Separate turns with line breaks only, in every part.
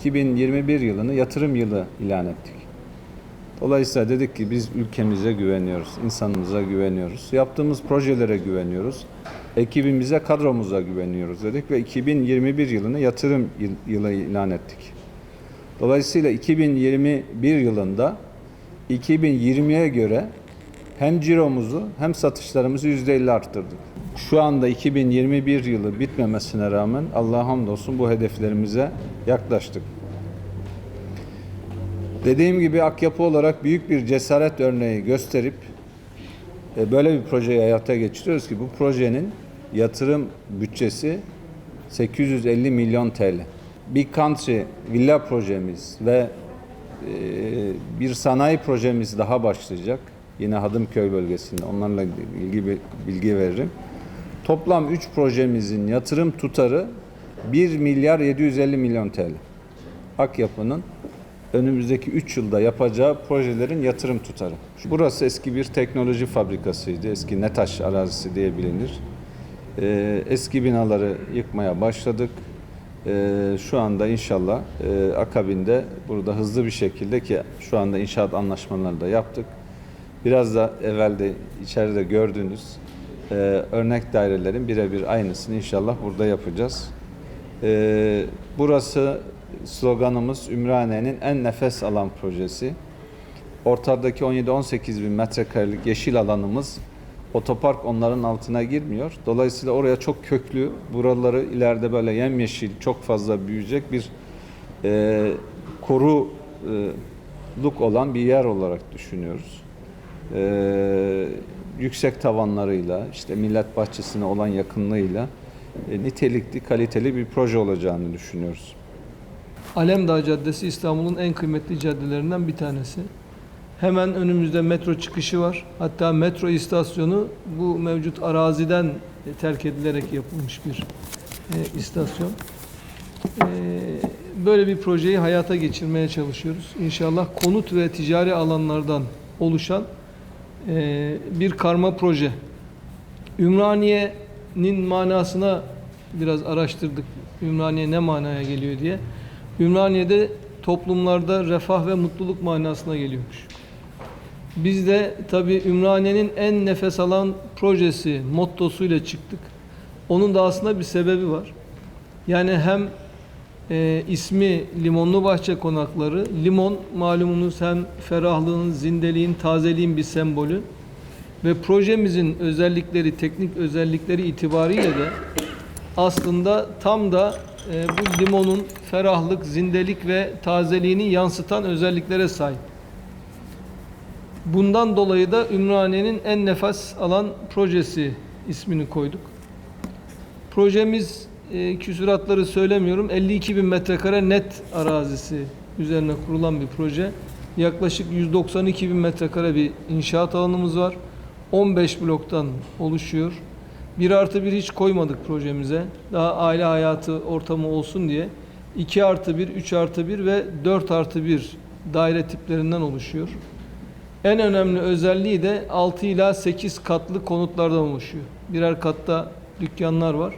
2021 yılını yatırım yılı ilan ettik. Dolayısıyla dedik ki biz ülkemize güveniyoruz, insanımıza güveniyoruz, yaptığımız projelere güveniyoruz, ekibimize, kadromuza güveniyoruz dedik ve 2021 yılını yatırım yıl- yılı ilan ettik. Dolayısıyla 2021 yılında 2020'ye göre hem ciromuzu hem satışlarımızı %50 arttırdık. Şu anda 2021 yılı bitmemesine rağmen Allah'a hamdolsun bu hedeflerimize yaklaştık. Dediğim gibi Akyapı olarak büyük bir cesaret örneği gösterip e, böyle bir projeyi hayata geçiriyoruz ki bu projenin yatırım bütçesi 850 milyon TL. Big Country villa projemiz ve e, bir sanayi projemiz daha başlayacak. Yine Hadımköy bölgesinde. Onlarla ilgili bilgi veririm. Toplam 3 projemizin yatırım tutarı 1 milyar 750 milyon TL. Akyapı'nın önümüzdeki 3 yılda yapacağı projelerin yatırım tutarı. Burası eski bir teknoloji fabrikasıydı. Eski Netaş arazisi diye bilinir. Ee, eski binaları yıkmaya başladık. Ee, şu anda inşallah e, akabinde burada hızlı bir şekilde ki şu anda inşaat anlaşmalarını da yaptık. Biraz da evvelde içeride gördüğünüz e, örnek dairelerin birebir aynısını inşallah burada yapacağız. Ee, burası sloganımız Ümraniye'nin en nefes alan projesi. Ortadaki 17-18 bin metrekarelik yeşil alanımız otopark onların altına girmiyor. Dolayısıyla oraya çok köklü, buraları ileride böyle yemyeşil, çok fazla büyüyecek bir e, koruluk olan bir yer olarak düşünüyoruz. E, yüksek tavanlarıyla, işte millet bahçesine olan yakınlığıyla e, nitelikli, kaliteli bir proje olacağını düşünüyoruz.
Alemdağ Caddesi İstanbul'un en kıymetli caddelerinden bir tanesi. Hemen önümüzde metro çıkışı var. Hatta metro istasyonu bu mevcut araziden e, terk edilerek yapılmış bir e, istasyon. E, böyle bir projeyi hayata geçirmeye çalışıyoruz. İnşallah konut ve ticari alanlardan oluşan e, bir karma proje. Ümraniye'nin manasına biraz araştırdık. Ümraniye ne manaya geliyor diye. Ümraniye'de toplumlarda refah ve mutluluk manasına geliyormuş. Biz de tabi Ümraniye'nin en nefes alan projesi mottosuyla çıktık. Onun da aslında bir sebebi var. Yani hem e, ismi Limonlu Bahçe Konakları, limon malumunuz hem ferahlığın, zindeliğin, tazeliğin bir sembolü ve projemizin özellikleri, teknik özellikleri itibariyle de aslında tam da e, bu limonun ferahlık, zindelik ve tazeliğini yansıtan özelliklere sahip. Bundan dolayı da Ümraniye'nin en nefes alan projesi ismini koyduk. Projemiz e, küsuratları söylemiyorum. 52 bin metrekare net arazisi üzerine kurulan bir proje. Yaklaşık 192 bin metrekare bir inşaat alanımız var. 15 bloktan oluşuyor. 1 artı 1 hiç koymadık projemize. Daha aile hayatı ortamı olsun diye. 2 artı 1, 3 artı 1 ve 4 artı 1 daire tiplerinden oluşuyor. En önemli özelliği de 6 ila 8 katlı konutlardan oluşuyor. Birer katta dükkanlar var.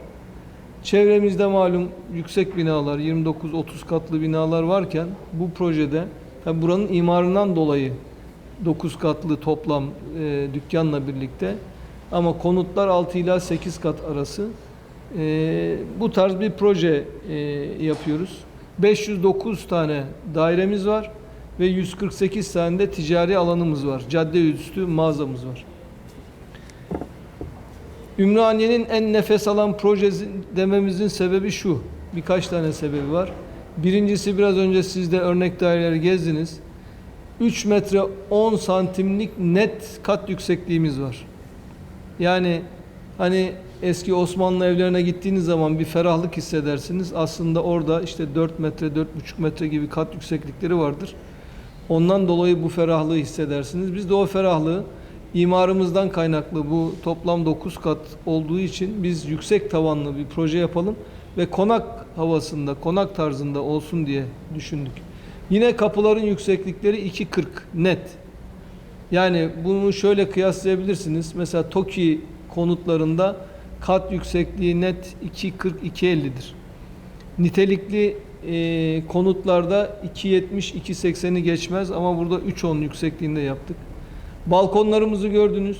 Çevremizde malum yüksek binalar, 29-30 katlı binalar varken bu projede tabi buranın imarından dolayı 9 katlı toplam e, dükkanla birlikte ama konutlar 6 ila 8 kat arası. E, bu tarz bir proje e, yapıyoruz. 509 tane dairemiz var ve 148 tane de ticari alanımız var. Cadde üstü mağazamız var. Ümraniye'nin en nefes alan projesi dememizin sebebi şu. Birkaç tane sebebi var. Birincisi biraz önce siz de örnek daireleri gezdiniz. 3 metre 10 santimlik net kat yüksekliğimiz var. Yani hani eski Osmanlı evlerine gittiğiniz zaman bir ferahlık hissedersiniz. Aslında orada işte 4 metre, 4,5 metre gibi kat yükseklikleri vardır. Ondan dolayı bu ferahlığı hissedersiniz. Biz de o ferahlığı imarımızdan kaynaklı bu toplam 9 kat olduğu için biz yüksek tavanlı bir proje yapalım ve konak havasında, konak tarzında olsun diye düşündük. Yine kapıların yükseklikleri 2.40 net. Yani bunu şöyle kıyaslayabilirsiniz. Mesela TOKİ konutlarında kat yüksekliği net 2.40-2.50'dir. Nitelikli e, konutlarda 2.70-2.80'i geçmez ama burada 3.10 yüksekliğinde yaptık. Balkonlarımızı gördünüz.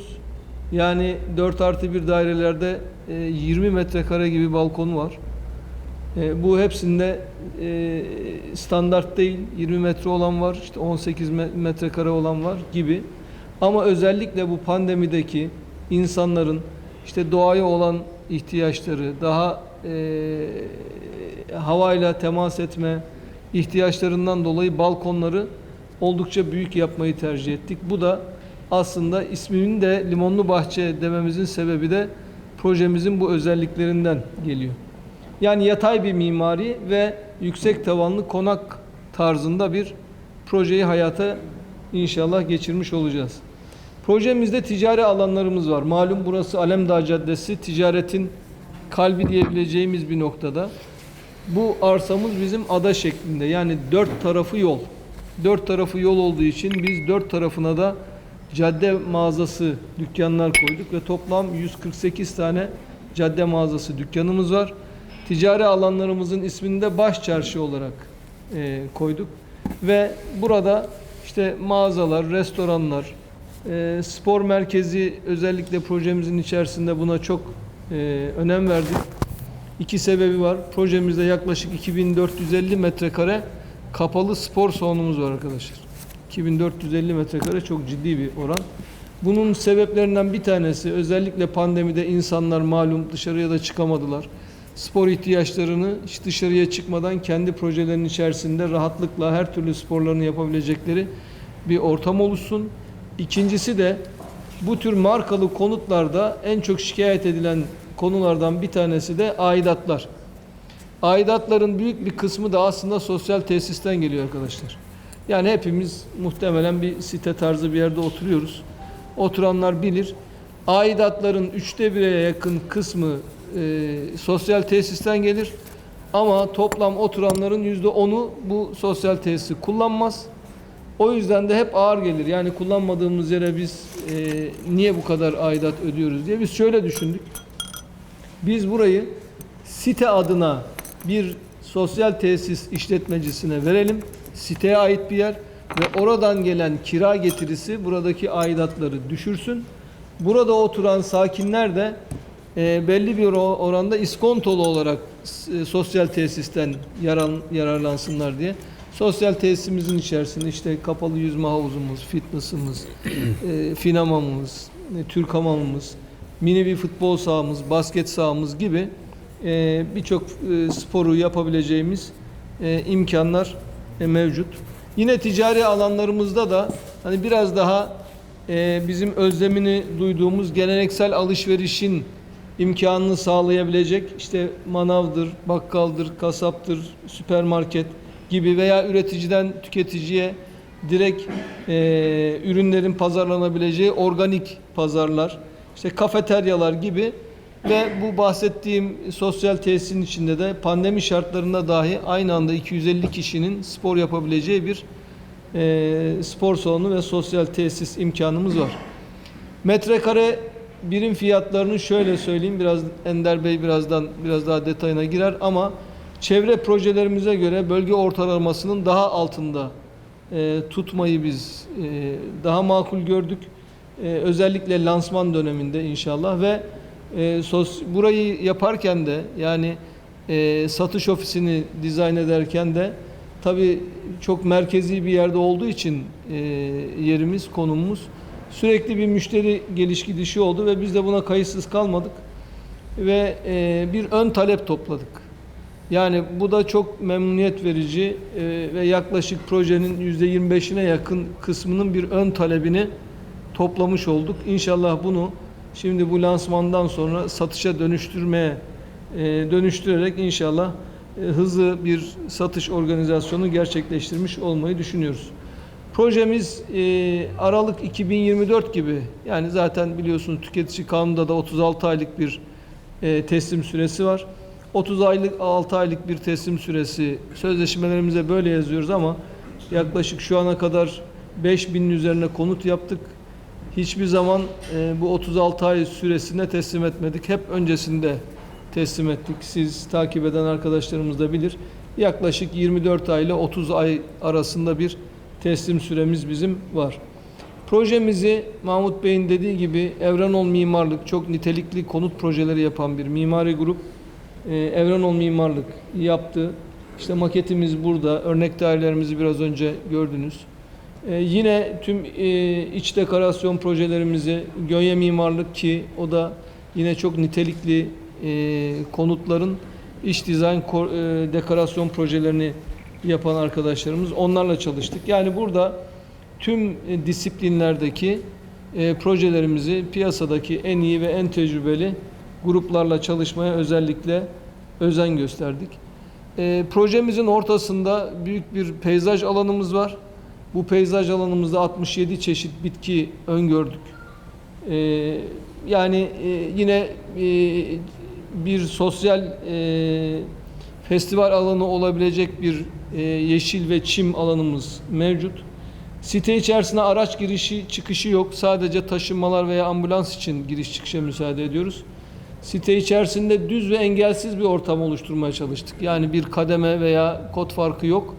Yani 4 artı 1 dairelerde e, 20 metrekare gibi balkonu var. E, bu hepsinde e, standart değil. 20 metre olan var, işte 18 me- metrekare olan var gibi. Ama özellikle bu pandemideki insanların işte doğaya olan ihtiyaçları, daha e, havayla temas etme ihtiyaçlarından dolayı balkonları oldukça büyük yapmayı tercih ettik. Bu da aslında isminin de limonlu bahçe dememizin sebebi de projemizin bu özelliklerinden geliyor. Yani yatay bir mimari ve yüksek tavanlı konak tarzında bir projeyi hayata inşallah geçirmiş olacağız. Projemizde ticari alanlarımız var. Malum burası Alemdağ Caddesi ticaretin kalbi diyebileceğimiz bir noktada. Bu arsamız bizim ada şeklinde yani dört tarafı yol. Dört tarafı yol olduğu için biz dört tarafına da cadde mağazası dükkanlar koyduk ve toplam 148 tane cadde mağazası dükkanımız var. Ticari alanlarımızın ismini de baş çarşı olarak e, koyduk ve burada işte mağazalar, restoranlar, e, spor merkezi özellikle projemizin içerisinde buna çok e, önem verdik. İki sebebi var. Projemizde yaklaşık 2450 metrekare kapalı spor salonumuz var arkadaşlar. 2450 metrekare çok ciddi bir oran. Bunun sebeplerinden bir tanesi özellikle pandemide insanlar malum dışarıya da çıkamadılar. Spor ihtiyaçlarını hiç dışarıya çıkmadan kendi projelerinin içerisinde rahatlıkla her türlü sporlarını yapabilecekleri bir ortam oluşsun. İkincisi de bu tür markalı konutlarda en çok şikayet edilen konulardan bir tanesi de aidatlar. Aidatların büyük bir kısmı da aslında sosyal tesisten geliyor arkadaşlar. Yani hepimiz muhtemelen bir site tarzı bir yerde oturuyoruz. Oturanlar bilir. Aidatların üçte bire yakın kısmı e, sosyal tesisten gelir. Ama toplam oturanların yüzde onu bu sosyal tesisi kullanmaz. O yüzden de hep ağır gelir. Yani kullanmadığımız yere biz e, niye bu kadar aidat ödüyoruz diye biz şöyle düşündük. Biz burayı site adına bir sosyal tesis işletmecisine verelim. Siteye ait bir yer ve oradan gelen kira getirisi buradaki aidatları düşürsün. Burada oturan sakinler de e, belli bir oranda iskontolu olarak e, sosyal tesisten yaran, yararlansınlar diye. Sosyal tesisimizin içerisinde işte kapalı yüzme havuzumuz, fitness'ımız, e, finamamız, e, Türk hamamımız, mini bir futbol sahamız, basket sahamız gibi e, birçok sporu yapabileceğimiz imkanlar mevcut. Yine ticari alanlarımızda da hani biraz daha bizim özlemini duyduğumuz geleneksel alışverişin imkanını sağlayabilecek işte manavdır, bakkaldır, kasaptır, süpermarket gibi veya üreticiden tüketiciye direkt e, ürünlerin pazarlanabileceği organik pazarlar, işte kafeteryalar gibi ve bu bahsettiğim sosyal tesisin içinde de pandemi şartlarında dahi aynı anda 250 kişinin spor yapabileceği bir e, spor salonu ve sosyal tesis imkanımız var. Metrekare birim fiyatlarını şöyle söyleyeyim. Biraz Ender Bey birazdan biraz daha detayına girer ama çevre projelerimize göre bölge ortalamasının daha altında e, tutmayı biz e, daha makul gördük. E, özellikle lansman döneminde inşallah ve e, sos, burayı yaparken de yani e, satış ofisini dizayn ederken de tabii çok merkezi bir yerde olduğu için e, yerimiz, konumumuz sürekli bir müşteri geliş gidişi oldu ve biz de buna kayıtsız kalmadık ve e, bir ön talep topladık. Yani bu da çok memnuniyet verici e, ve yaklaşık projenin yüzde 25'ine yakın kısmının bir ön talebini toplamış olduk. İnşallah bunu şimdi bu lansmandan sonra satışa dönüştürmeye e, dönüştürerek inşallah e, hızlı bir satış organizasyonu gerçekleştirmiş olmayı düşünüyoruz. Projemiz e, Aralık 2024 gibi yani zaten biliyorsunuz tüketici kanununda da 36 aylık bir e, teslim süresi var. 30 aylık 6 aylık bir teslim süresi sözleşmelerimize böyle yazıyoruz ama yaklaşık şu ana kadar 5000'in üzerine konut yaptık. Hiçbir zaman e, bu 36 ay süresinde teslim etmedik. Hep öncesinde teslim ettik. Siz takip eden arkadaşlarımız da bilir. yaklaşık 24 ay ile 30 ay arasında bir teslim süremiz bizim var. Projemizi Mahmut Bey'in dediği gibi Evrenol Mimarlık çok nitelikli konut projeleri yapan bir mimari grup. Ee, Evrenol Mimarlık yaptı. İşte maketimiz burada. Örnek dairelerimizi biraz önce gördünüz. Ee, yine tüm e, iç dekorasyon projelerimizi Gönye Mimarlık ki o da yine çok nitelikli e, konutların iç dizayn e, dekorasyon projelerini yapan arkadaşlarımız. Onlarla çalıştık. Yani burada tüm e, disiplinlerdeki e, projelerimizi piyasadaki en iyi ve en tecrübeli gruplarla çalışmaya özellikle özen gösterdik. E, projemizin ortasında büyük bir peyzaj alanımız var. Bu peyzaj alanımızda 67 çeşit bitki öngördük. E, yani e, yine e, bir sosyal e, festival alanı olabilecek bir e, yeşil ve çim alanımız mevcut. Site içerisine araç girişi çıkışı yok. Sadece taşınmalar veya ambulans için giriş çıkışa müsaade ediyoruz. Site içerisinde düz ve engelsiz bir ortam oluşturmaya çalıştık. Yani bir kademe veya kod farkı yok.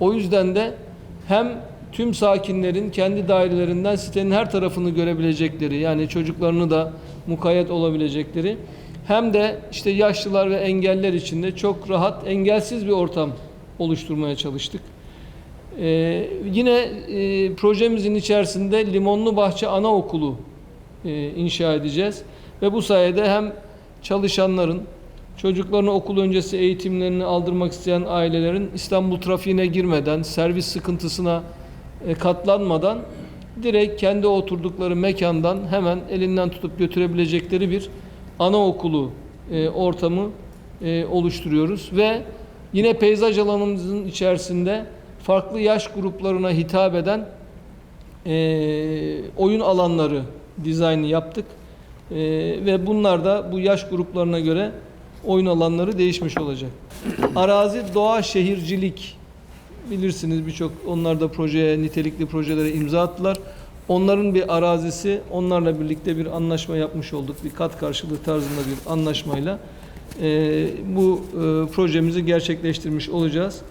O yüzden de hem tüm sakinlerin kendi dairelerinden sitenin her tarafını görebilecekleri yani çocuklarını da mukayyet olabilecekleri hem de işte yaşlılar ve engeller için de çok rahat engelsiz bir ortam oluşturmaya çalıştık. Ee, yine e, projemizin içerisinde Limonlu Bahçe Anaokulu e, inşa edeceğiz. Ve bu sayede hem çalışanların, çocuklarını okul öncesi eğitimlerini aldırmak isteyen ailelerin İstanbul trafiğine girmeden, servis sıkıntısına e, katlanmadan direkt kendi oturdukları mekandan hemen elinden tutup götürebilecekleri bir anaokulu e, ortamı e, oluşturuyoruz ve yine peyzaj alanımızın içerisinde farklı yaş gruplarına hitap eden e, oyun alanları dizaynı yaptık. E, ve bunlar da bu yaş gruplarına göre oyun alanları değişmiş olacak. Arazi, doğa, şehircilik bilirsiniz birçok onlar da projeye, nitelikli projelere imza attılar. Onların bir arazisi, onlarla birlikte bir anlaşma yapmış olduk. Bir kat karşılığı tarzında bir anlaşmayla e, bu e, projemizi gerçekleştirmiş olacağız.